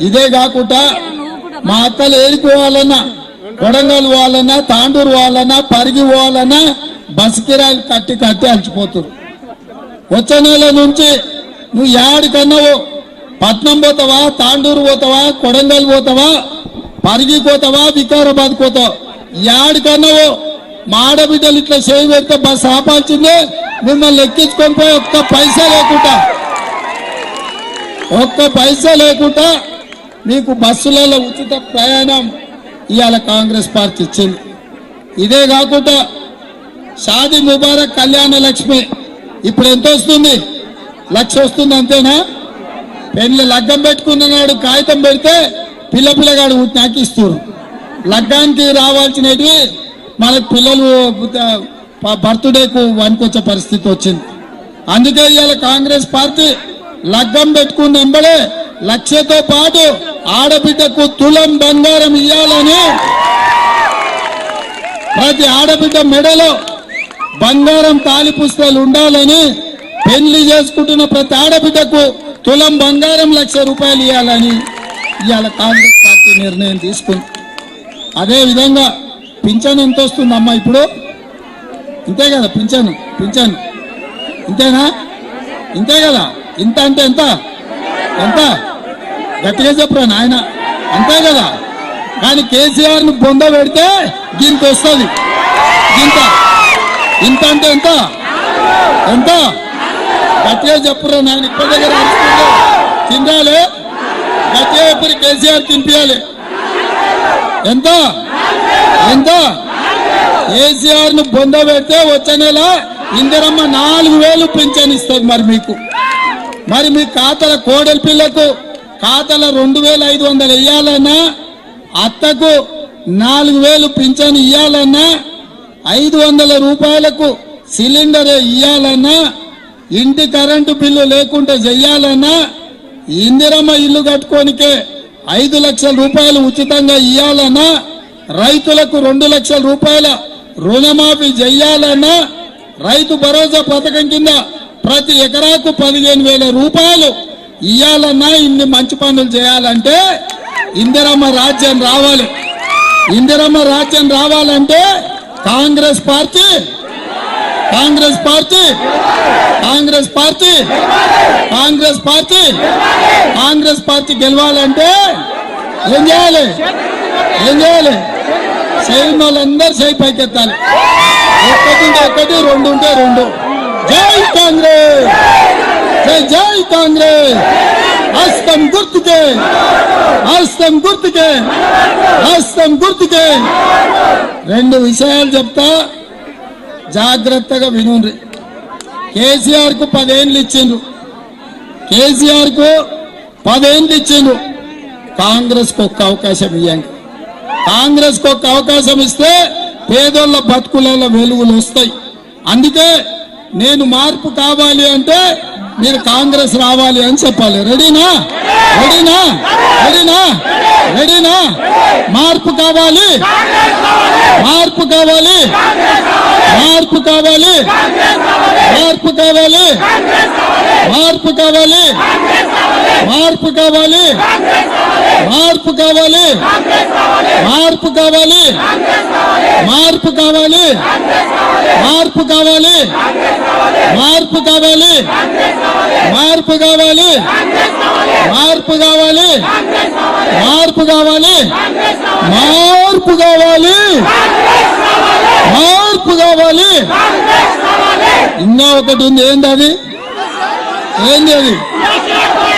ఇదే కాకుండా మా అత్తలు ఏడిపోవాలన్నా కొడంగల్ పోవాలన్నా తాండూరు పోవాలన్నా పరిగి పోవాలన్నా బస్ కిరాయిలు కట్టి కట్టి అలసిపోతున్నారు వచ్చే నెల నుంచి నువ్వు యాడికన్నావు పట్నం పోతావా? తాండూరు పోతావా? కొడంగల్ పోతావా? పరిగి పోతావా? వికారాబాద్ పోతావా? యాడికన్నావు మా ఆడబిడ్డలు ఇట్లా చేయి పెడితే బస్సు ఆపాల్సిందే మిమ్మల్ని ఎక్కించుకొని పోయి ఒక్క పైసా లేకుండా ఒక్క పైసా లేకుండా మీకు బస్సులలో ఉచిత ప్రయాణం ఇవాళ కాంగ్రెస్ పార్టీ ఇచ్చింది. ఇదే కాకుండా షాది ముబారక్ కళ్యాణ లక్ష్మి ఇప్పుడు ఎంత వస్తుంది? లక్ష వస్తుంది అంతేనా? పెళ్ళి లగ్గం పెట్టుకున్న నాడు కాగితం పెడితే పిల్ల పిల్లగాడు నాకు ఇస్తారు లగ్గానికి రావాల్సినవి మనకు పిల్లలు బర్త్డేకు వనుకొచ్చే పరిస్థితి వచ్చింది. అందుకే ఇవాళ కాంగ్రెస్ పార్టీ లగ్గం పెట్టుకున్న వెంబడే లక్ష్యతో పాటు ఆడబిడ్డకు తులం బంగారం ఇవ్వాలని ప్రతి ఆడబిడ్డ మెడలో బంగారం తాలి పుస్తకాలు ఉండాలని పెళ్ళి చేసుకుంటున్న ప్రతి ఆడబిడ్డకు తులం బంగారం లక్ష రూపాయలు ఇవ్వాలని ఇవాళ కాంగ్రెస్ పార్టీ నిర్ణయం తీసుకుంది. అదే విధంగా పింఛను ఎంత వస్తుంది అమ్మా ఇప్పుడు? ఇంతే కదా పింఛను పింఛను. ఇంతేనా? ఇంతే కదా? ఇంత అంటే ఎంత? ఎంత? గట్టిగా చెప్పరా నాయన? అంతే కదా? కానీ కేసీఆర్ను బొంద పెడితే దీనికి వస్తుంది. ఇంత ఇంత అంటే ఎంత? ఎంత? గట్టిగా చెప్పురా నాయన? ఇప్పటి దగ్గర తినాలి గట్టిగా చెప్పి కేసీఆర్ తినిపించాలి ఎంత? ఎంత? కేసీఆర్ను బొంద పెడితే వచ్చే నెల ఇందిరమ్మ నాలుగు వేలు పింఛన్ ఇస్తుంది మరి మీకు. మరి మీ ఖాతాల కోడలి పిల్లకు ఖాతాల రెండు వేల ఐదు వందలు ఇయ్యాలన్నా అత్తకు నాలుగు వేలు పింఛన్ ఇవ్వాలన్నా ఐదు వందల రూపాయలకు సిలిండర్ ఇవ్వాలన్నా ఇంటి కరెంటు బిల్లు లేకుండా చెయ్యాలన్నా ఇందిరమ్మ ఇల్లు కట్టుకోనికే ఐదు లక్షల రూపాయలు ఉచితంగా ఇవ్వాలన్నా రైతులకు రెండు లక్షల రూపాయల రుణమాఫీ చెయ్యాలన్నా రైతు భరోసా పథకం కింద ప్రతి ఎకరాకు పదిహేను వేల రూపాయలు ఇయ్యాలన్నా ఇన్ని మంచి పనులు చేయాలంటే ఇందిరమ్మ రాజ్యం రావాలి. ఇందిరమ్మ రాజ్యం రావాలంటే Congress party Congress party Congress party Congress party Congress party గెలవాలంటే ఏం చేయాలి? ఏం చేయాలి? చేయని వాళ్ళందరూ చేయి పైకెత్తాలి. ఒక్కటి ఉంటే ఒకటి రెండు ఉంటే రెండు. జై కాంగ్రెస్! జై జై కాంగ్రెస్. హస్తం గుర్తుకే. హస్తం గుర్తుకే. హస్తం గుర్తుకే. రెండు విషయాలు చెప్తా. జాగ్రత్తగా వినుండ్రి. కేసీఆర్కు పదేళ్ళు ఇచ్చిండ్రు. కేసీఆర్కు పదేళ్ళు ఇచ్చిండ్రు. కాంగ్రెస్కు ఒక్క అవకాశం ఇవ్వండి కాంగ్రెస్కు ఒక్క అవకాశం ఇస్తే పేదోళ్ళ బతుకులలో వెలుగులు వస్తాయి. అందుకే నేను మార్పు కావాలి అంటే మీరు కాంగ్రెస్ రావాలి అని చెప్పాలి. రెడీనా? రెడీనా? రెడీనా? రెడీనా? మార్పు కావాలి. మార్పు కావాలి. మార్పు కావాలి. మార్పు కావాలి. మార్పు కావాలి. మార్పు కావాలి మార్పు కావాలి మార్పు కావాలి మార్పు కావాలి మార్పు కావాలి మార్పు కావాలి మార్పు కావాలి మార్పు కావాలి మార్పు కావాలి మార్పు కావాలి మార్పు కావాలి ఇంకా ఒకటి ఉంది ఏంది అది ఏంది అది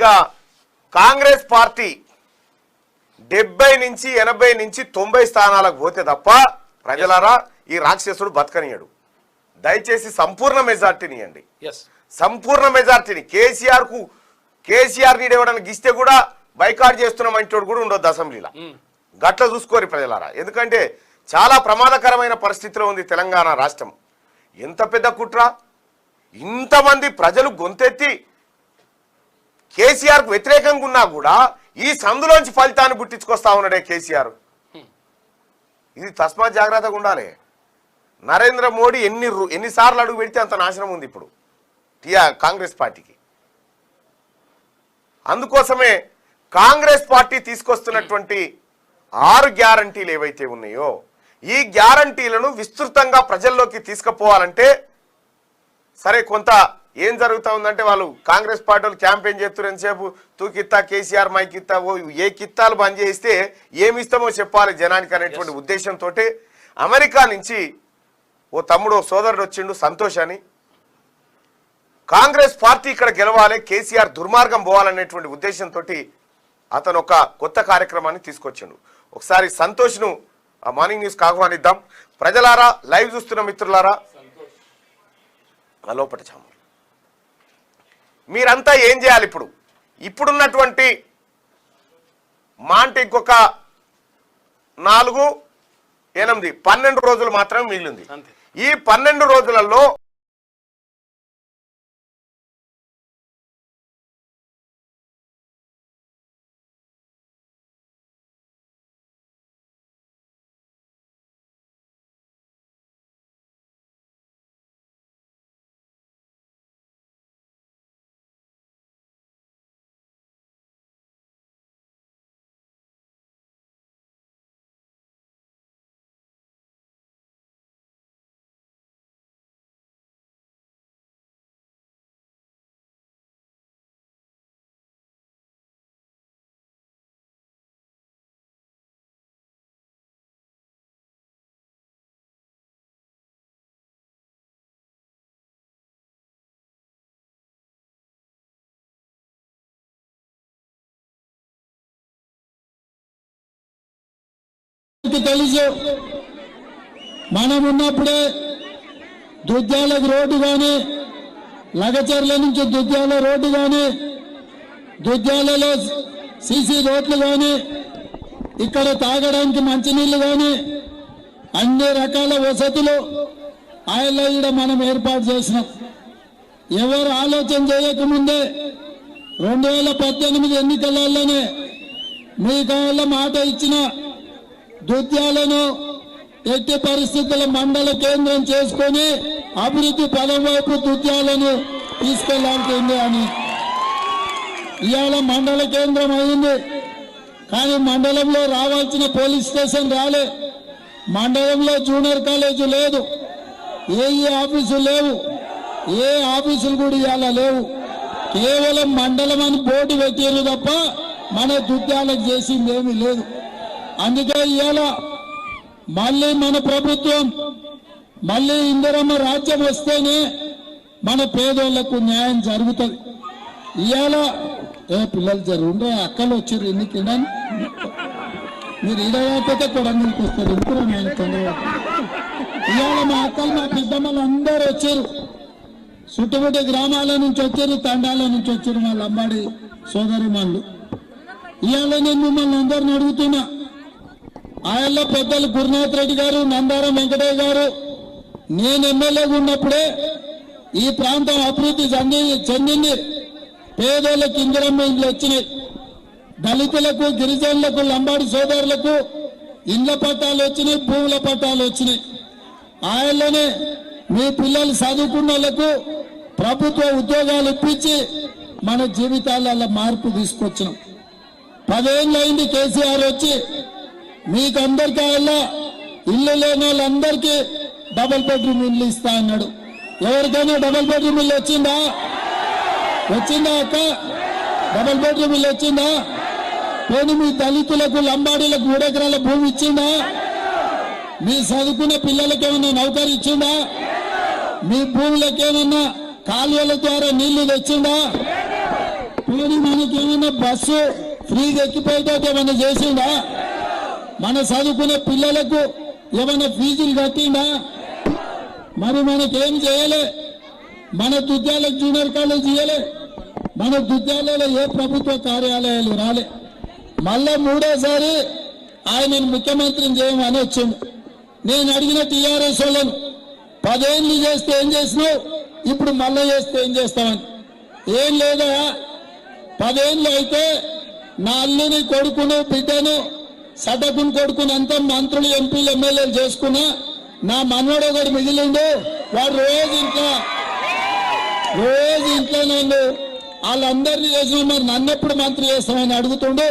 ఇక కాంగ్రెస్ పార్టీ డెబ్బై నుంచి ఎనభై నుంచి తొంభై స్థానాలకు పోతే తప్ప ప్రజలారా ఈ రాక్షసుడు బతకనియడు. దయచేసి సంపూర్ణ మెజార్టీని ఎస్ సంపూర్ణ మెజార్టీని. కేసీఆర్కు కేసీఆర్ నీడు ఎవడానికి ఇస్తే కూడా బైకాట్ చేస్తున్నాం అంటోడు కూడా ఉండొద్దు అసెంబ్లీలో. గట్ల చూసుకోరు ప్రజలారా. ఎందుకంటే చాలా ప్రమాదకరమైన పరిస్థితిలో ఉంది తెలంగాణ రాష్ట్రం. ఎంత పెద్ద కుట్ర? ఇంతమంది ప్రజలు గొంతెత్తి కేసీఆర్కు వ్యతిరేకంగా ఉన్నా కూడా ఈ సందులోంచి ఫలితాన్ని గుర్తించుకొస్తా ఉన్నాడే కేసీఆర్. ఇది తస్మాత్ జాగ్రత్తగా ఉండాలి. నరేంద్ర మోడీ ఎన్ని ఎన్నిసార్లు అడుగు పెడితే అంత నాశనం ఉంది ఇప్పుడు. టిఆర్ కాంగ్రెస్ పార్టీకి. అందుకోసమే కాంగ్రెస్ పార్టీ తీసుకొస్తున్నటువంటి ఆరు గ్యారంటీలు ఏవైతే ఉన్నాయో ఈ గ్యారంటీలను విస్తృతంగా ప్రజల్లోకి తీసుకుపోవాలంటే సరే కొంత ఏం జరుగుతా ఉందంటే వాళ్ళు కాంగ్రెస్ పార్టీ వాళ్ళు క్యాంపెయిన్ చేస్తున్నారు ఎంతసేపు? తూ కిత్తా కేసీఆర్ మై కిత్తా ఓ ఏ కిత్తాలు బంద్ చేస్తే ఏమి ఇస్తామో చెప్పాలి జనానికి అనేటువంటి ఉద్దేశంతో అమెరికా నుంచి ఓ తమ్ముడు సోదరుడు వచ్చిండు సంతోష్ అని. కాంగ్రెస్ పార్టీ ఇక్కడ గెలవాలి కేసీఆర్ దుర్మార్గం పోవాలనేటువంటి ఉద్దేశంతో అతను ఒక కొత్త కార్యక్రమాన్ని తీసుకొచ్చిండు. ఒకసారి సంతోష్ను ఆ మార్నింగ్ న్యూస్కి ఆహ్వానిద్దాం. ప్రజలారా లైవ్ చూస్తున్న మిత్రులారా లోపట చాము. మీరంతా ఏం చేయాలి ఇప్పుడు ఇప్పుడున్నటువంటి మా అంటే ఇంకొక నాలుగు ఎనిమిది పన్నెండు రోజులు మాత్రమే మిగిలింది. ఈ పన్నెండు రోజులలో తెలుసు. మనం ఉన్నప్పుడే దుద్యాలకు రోడ్డు కానీ లగచర్ల నుంచి దుద్యాల రోడ్డు కానీ దుద్యాలలో సీసీ రోడ్లు కానీ ఇక్కడ తాగడానికి మంచినీళ్ళు కానీ అన్ని రకాల వసతులు ఆయన ఈడ మనం ఏర్పాటు చేసినాం. ఎవరు ఆలోచన చేయకముందే రెండు వేల పద్దెనిమిది ఎన్నికలలోనే మీ కాళ్ళ మాట ఇచ్చిన దుద్యాలను ఎట్టి పరిస్థితుల మండల కేంద్రం చేసుకొని అభివృద్ధి పదం వైపు దుద్యాలను తీసుకెళ్ళాల్సింది అని. ఇవాళ మండల కేంద్రం అయింది. కానీ మండలంలో రావాల్సిన పోలీస్ స్టేషన్ రాలే. మండలంలో జూనియర్ కాలేజీ లేదు. ఏ ఆఫీసు లేవు. ఏ ఆఫీసులు కూడా ఇవాళ లేవు. కేవలం మండలం అని బోర్డు పెట్టారు తప్ప మన దుద్యాలకు చేసింది ఏమీ లేదు. అందుకే ఇవాళ మళ్ళీ మన ప్రభుత్వం మళ్ళీ ఇందిరమ్మ రాజ్యం వస్తేనే మన పేదోళ్ళకు న్యాయం జరుగుతుంది. ఇవాళ ఏ పిల్లలు జరుగుండ్రా అక్కలు వచ్చారు ఎన్నికి మీరు ఈడకపోతే కొడంగల్కి వస్తారు ఎందుకు నేను తొందరగా? ఇవాళ మా అక్కలు మా పెద్దమ్మలు అందరు వచ్చారు చుట్టుముట్టు గ్రామాల నుంచి వచ్చారు తండాల నుంచి వచ్చారు మా లంబాడి సోదరి వాళ్ళు ఇవాళ నేను మిమ్మల్ని అందరిని అడుగుతున్నా ఆయనలో పెద్దలు గురునాథ్ రెడ్డి గారు నందారం వెంకటయ్య గారు నేను ఎమ్మెల్యేగా ఉన్నప్పుడే ఈ ప్రాంతం అభివృద్ధి చెంది చెందింది. పేదోళ్ళకి ఇందిరమ్మ ఇండ్లు వచ్చినాయి. దళితులకు గిరిజనులకు లంబాడి సోదరులకు ఇండ్ల పట్టాలు వచ్చినాయి భూముల పట్టాలు వచ్చినాయి. ఆయనలోనే మీ పిల్లలు చదువుకున్న వాళ్ళకు ప్రభుత్వ ఉద్యోగాలు ఇప్పించి మన జీవితాలలో మార్పు తీసుకొచ్చినాం. పదేళ్ళు అయింది కేసీఆర్ వచ్చి మీకు అందరికీ ఇల్లు లేని వాళ్ళందరికీ డబుల్ బెడ్రూమ్ ఇల్లు ఇస్తా అన్నాడు. ఎవరికైనా డబుల్ బెడ్రూమ్ ఇల్లు వచ్చిందా? వచ్చిందా అక్క? డబుల్ బెడ్రూమ్ ఇల్లు వచ్చిందా? పోనీ మీ దళితులకు లంబాడీలకు మూడు ఎకరాల భూమి ఇచ్చిందా? మీ చదువుకున్న పిల్లలకి ఏమన్నా నౌకరీ ఇచ్చిందా? మీ భూములకు ఏమన్నా కాలువల ద్వారా నీళ్ళు తెచ్చిందా? పోనీ మనకి ఏమైనా బస్సు ఫ్రీగా ఎక్కిపోయేటట్టు ఏమన్నా చేసిందా? మన చదువుకునే పిల్లలకు ఏమైనా ఫీజులు కట్టిందా మరి మనకేం చేయలే? మన దుద్యాలకు జూనియర్ కాలేజ్ ఇయ్యలే. మన దుద్యాలలో ఏ ప్రభుత్వ కార్యాలయాలు రాలే. మళ్ళా మూడోసారి ఆయన ముఖ్యమంత్రిని చేయమని వచ్చింది నేను అడిగిన టీఆర్ఎస్ వాళ్ళను పదేళ్ళు చేస్తే ఏం చేసినావు? ఇప్పుడు మళ్ళా చేస్తే ఏం చేస్తామని ఏం లేదా? పదేళ్ళు అయితే నా అల్లుని కొడుకును బిడ్డను సటకుని కొడుకుని అంతా మంత్రులు ఎంపీలు ఎమ్మెల్యేలు చేసుకున్నా నా మనవడు ఒకటి మిగిలిండు. వాడు రోజు ఇంట్లో రోజు ఇంట్లో ఉండు వాళ్ళందరినీ చేసిన మరి నన్ను ఎప్పుడు మంత్రి చేస్తామని అడుగుతుండు.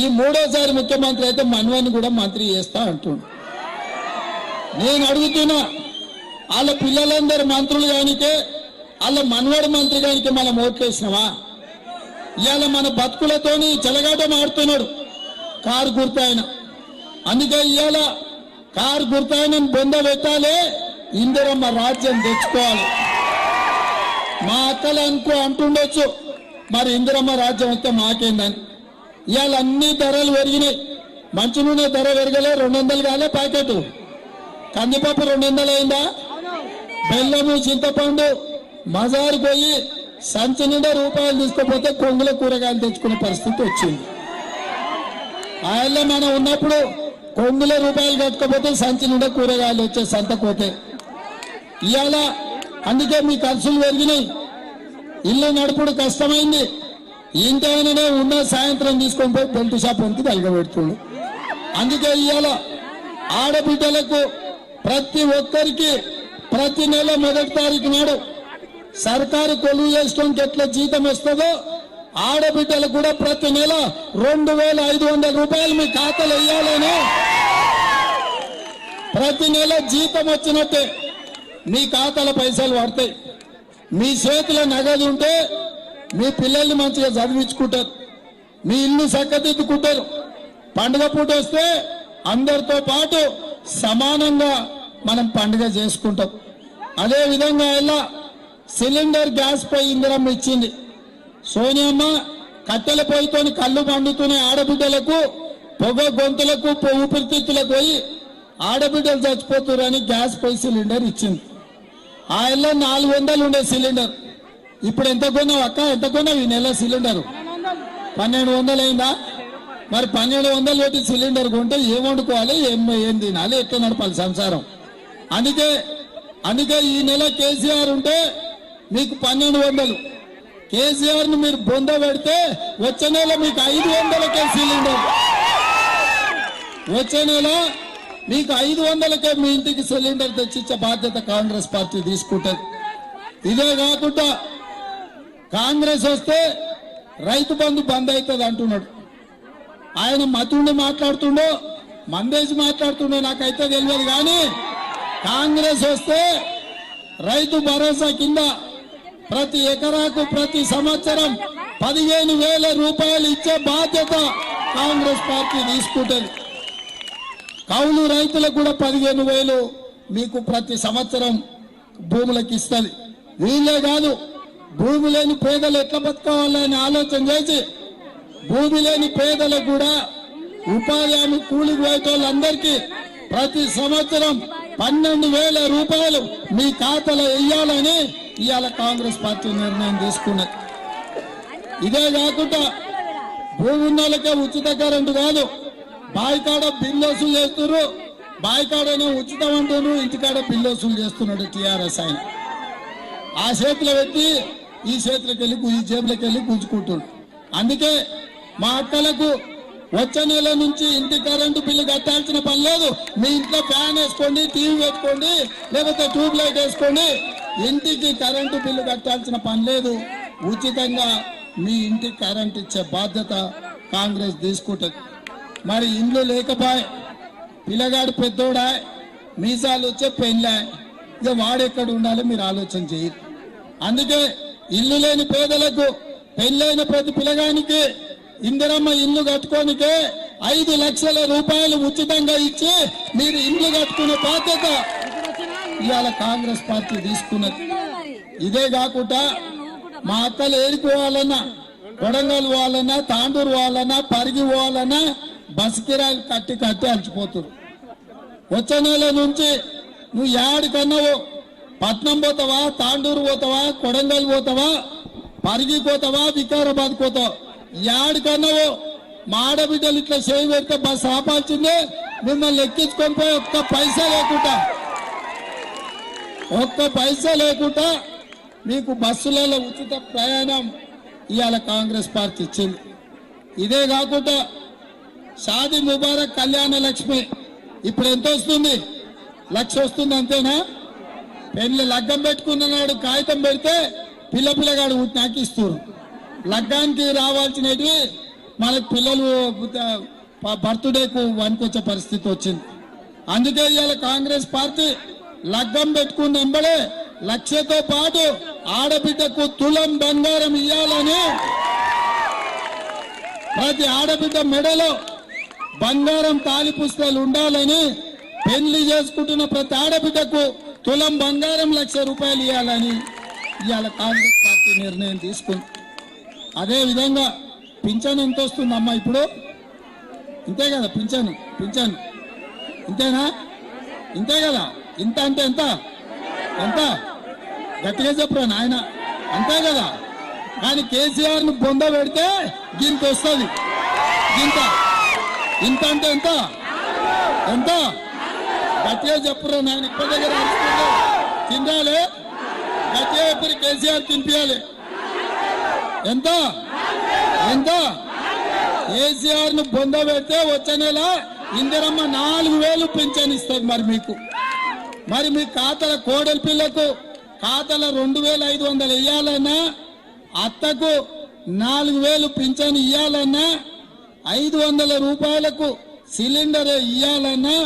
ఈ మూడోసారి ముఖ్యమంత్రి అయితే మనవని కూడా మంత్రి చేస్తా అంటుండు. నేను అడుగుతున్నా వాళ్ళ పిల్లలందరూ మంత్రులు కానికే వాళ్ళ మనవడు మంత్రి కానికే మనం ఓట్లేసినావా ఇవాళ మన బతుకులతోని చెలగాటం ఆడుతున్నాడు. కారు గుర్తాయన. అందుకే ఇవాళ కారు గుర్తాయన బొంద పెట్టాలి ఇందిరమ్మ రాజ్యం తెచ్చుకోవాలి. మా అక్కలు అనుకో అంటుండొచ్చు మరి ఇందిరమ్మ రాజ్యం వస్తే మాకేందని. ఇవాళ అన్ని ధరలు పెరిగినాయి. మంచి నూనె ధర పెరగలే రెండు వందలు కాలే ప్యాకెట్. కందిపప్పు రెండు వందలు అయిందా బెల్లము చింతపండు మజారు పోయి సంచి నిండా రూపాయలు తీసుకుపోతే కొంగుల కూరగాయలు తెచ్చుకునే పరిస్థితి వచ్చింది. ఆయల్లో మనం ఉన్నప్పుడు కొంగుల రూపాయలు కట్టుకోపోతే సంచి నుండి కూరగాయలు వచ్చే సంతపోతే ఇవాళ అందుకే మీ ఖర్చులు పెరిగినాయి. ఇల్లు నడుపుడు కష్టమైంది. ఇంటైననే ఉన్న సాయంత్రం తీసుకొని పోయి బెల్ట్ షాప్ వంతి తలగబెడుతుండు అందుకే ఇవాళ ఆడబిడ్డలకు ప్రతి ఒక్కరికి ప్రతి నెల మొదటి తారీఖు నాడు సర్కారు కొలువు చేసుకోనికి ఎట్లా జీతం వస్తుందో ఆడబిడ్డలు కూడా ప్రతి నెల రెండు వేల ఐదు వందల రూపాయలు మీ ఖాతాలో వేయాలని ప్రతి నెల జీతం వచ్చినట్టే మీ ఖాతాల పైసలు పడతాయి. మీ చేతిలో నగదు ఉంటే మీ పిల్లల్ని మంచిగా చదివించుకుంటారు. మీ ఇల్లు చక్కదిద్దుకుంటారు. పండుగ పూట వస్తే అందరితో పాటు సమానంగా మనం పండుగ చేసుకుంటాం. అదే విధంగా ఇలా సిలిండర్ గ్యాస్ పై ఇంద్రం ఇచ్చింది. సోనియమ్మ కట్టెల పొయ్యితోని కళ్ళు మండుతూనే ఆడబిడ్డలకు పొగ గొంతులకు ఊపిరితిత్తులకు పోయి ఆడబిడ్డలు చచ్చిపోతురని గ్యాస్ పొయ్యి సిలిండర్ ఇచ్చింది. ఆ ఇళ్ళ నాలుగు వందలు ఉండే సిలిండర్. ఇప్పుడు ఎంత కొన్నావు అక్క? ఎంత కొన్నావు ఈ నెల సిలిండర్? పన్నెండు వందలు అయిందా? మరి పన్నెండు వందలు పెట్టి సిలిండర్ కొంటే ఏం వండుకోవాలి? ఏం ఏం తినాలి? ఎట్లా నడపాలి సంసారం? అందుకే అందుకే ఈ నెల కేసీఆర్ ఉంటే మీకు పన్నెండు వందలు. కేసీఆర్ను మీరు బొంద పెడితే వచ్చే నెల మీకు ఐదు వందలకే సిలిండర్ వచ్చే నెల మీకు ఐదు వందలకే మీ ఇంటికి సిలిండర్ తెచ్చిచ్చే బాధ్యత కాంగ్రెస్ పార్టీ తీసుకుంటుంది. ఇదే కాకుండా కాంగ్రెస్ వస్తే రైతు బంధు బంద్ అవుతుంది అంటున్నాడు. ఆయన మతుండి మాట్లాడుతుండో మందేసి మాట్లాడుతుండో నాకైతే తెలియదు కానీ కాంగ్రెస్ వస్తే రైతు భరోసా కింద ప్రతి ఎకరాకు ప్రతి సంవత్సరం పదిహేను వేల రూపాయలు ఇచ్చే బాధ్యత కాంగ్రెస్ పార్టీ తీసుకుంటుంది. కౌలు రైతులకు కూడా పదిహేను వేలు మీకు ప్రతి సంవత్సరం భూములకు ఇస్తుంది. వీళ్ళే కాదు భూమి లేని పేదలు ఎట్లా బతకాలని ఆలోచన చేసి భూమి లేని పేదలకు కూడా ఉపాధి హామీ కూలికి పోయేటోళ్ళందరికీ ప్రతి సంవత్సరం పన్నెండు వేల రూపాయలు మీ ఖాతాలో వెయ్యాలని ఇవాళ కాంగ్రెస్ పార్టీ నిర్ణయం తీసుకున్నది ఇదే కాకుండా భూమి ఉన్న వాళ్ళకే ఉచిత కరెంటు కాదు బాయికాడ బిల్లు వసూలు చేస్తున్నారు బాయికాడనే ఉచితం అంటున్నారు ఇంటికాడ బిల్లు వసూలు చేస్తున్నాడు టీఆర్ఎస్ ఆయన. ఆ చేతిలో పెట్టి ఈ చేతిలోకి వెళ్ళి ఈ జేబులోకి వెళ్ళి గుంజుకుంటుండు అందుకే మా అక్కలకు వచ్చే నెల నుంచి ఇంటి కరెంటు బిల్లు కట్టాల్సిన పని లేదు. మీ ఇంట్లో ఫ్యాన్ వేసుకోండి టీవీ పెట్టుకోండి లేకపోతే ట్యూబ్ లైట్ వేసుకోండి. ఇంటికి కరెంటు బిల్లు కట్టాల్సిన పని లేదు. ఉచితంగా మీ ఇంటికి కరెంట్ ఇచ్చే బాధ్యత కాంగ్రెస్ తీసుకుంటుంది. మరి ఇండ్లు లేకపోయి పిల్లగాడు పెద్దోడా మీసాలు వచ్చే పెళ్ళా ఇక వాడెక్కడ ఉండాలో మీరు ఆలోచన చేయరు. అందుకే ఇల్లు లేని పేదలకు పెళ్ళైన ప్రతి పిల్లగానికి ఇందిరమ్మ ఇల్లు కట్టుకోనికే ఐదు లక్షల రూపాయలు ఉచితంగా ఇచ్చి మీరు ఇల్లు కట్టుకునే బాధ్యత ఇవాళ కాంగ్రెస్ పార్టీ తీసుకున్నది. ఇదే కాకుండా మా అక్కలు ఏడుకోవాలన్నా కొడంగల్ పోవాలన్నా తాండూరు పోవాలన్నా పరిగి పోవాలన్నా బస్ కిరాయిలు కట్టి కట్టి అలసిపోతున్నారు వచ్చే నెల నుంచి నువ్వు యాడికన్నావు పట్నం పోతావా? తాండూరు పోతావా? కొడంగల్ పోతావా? పరిగి పోతావా? వికారాబాద్ పోతావు? యాడికన్నావు మా ఆడబిడ్డలు ఇట్లా చేయి పెడితే బస్సు ఆపాల్సిందే మిమ్మల్ని ఎక్కించుకొని పోయి ఒక్క పైసా లేకుండా. ఒక్క పైసా లేకుండా మీకు బస్సులలో ఉచిత ప్రయాణం ఇవాళ కాంగ్రెస్ పార్టీ ఇచ్చింది. ఇదే కాకుండా షాది ముబారక్ కళ్యాణ లక్ష్మి ఇప్పుడు ఎంత వస్తుంది? లక్ష వస్తుంది అంతేనా? పెళ్ళి లగ్గం పెట్టుకున్న నాడు కాగితం పెడితే పిల్ల పిల్లగాడు నాకు ఇస్తున్నారు లగ్గానికి రావాల్సినవి మనకు పిల్లలు బర్త్డేకు వనికొచ్చే పరిస్థితి వచ్చింది. అందుకే ఇవాళ కాంగ్రెస్ పార్టీ లగ్గం పెట్టుకున్న వెంబడే లక్షతో పాటు ఆడబిడ్డకు తులం బంగారం ఇవ్వాలని ప్రతి ఆడబిడ్డ మెడలో బంగారం తాలి పుస్తకాలు ఉండాలని పెళ్ళి చేసుకుంటున్న ప్రతి ఆడబిడ్డకు తులం బంగారం లక్ష రూపాయలు ఇవ్వాలని ఇవాళ కాంగ్రెస్ పార్టీ నిర్ణయం తీసుకుంది. అదే విధంగా పింఛన్ ఎంత వస్తుంది అమ్మా ఇప్పుడు? ఇంతే కదా పింఛను పింఛను. ఇంతేనా? ఇంతే కదా? ఇంత అంటే ఎంత? ఎంత? గట్టిగా చెప్పరా నాయన. అంతే కదా? కానీ కేసీఆర్ను బొంద పెడితే గింత వస్తుంది గింత. ఇంత అంటే ఎంత? ఎంత? గట్టిగా చెప్పురా నాయన. ఇప్పటి దగ్గర తినాలి గట్టిగా చెప్పి కేసీఆర్ తినిపించాలి ఎంత? ఎంత? కేసీఆర్ను బొంద పెడితే వచ్చే నెల ఇందిరమ్మ నాలుగు వేలు పింఛన్ ఇస్తుంది మరి మీకు. మరి మీ ఖాతాల కోడలి పిల్లకు ఖాతాల రెండు వేల ఐదు వందలు ఇవ్వాలన్నా అత్తకు నాలుగు వేలు పింఛన్ ఇవ్వాలన్నా ఐదు వందల రూపాయలకు సిలిండర్ ఇవ్వాలన్నా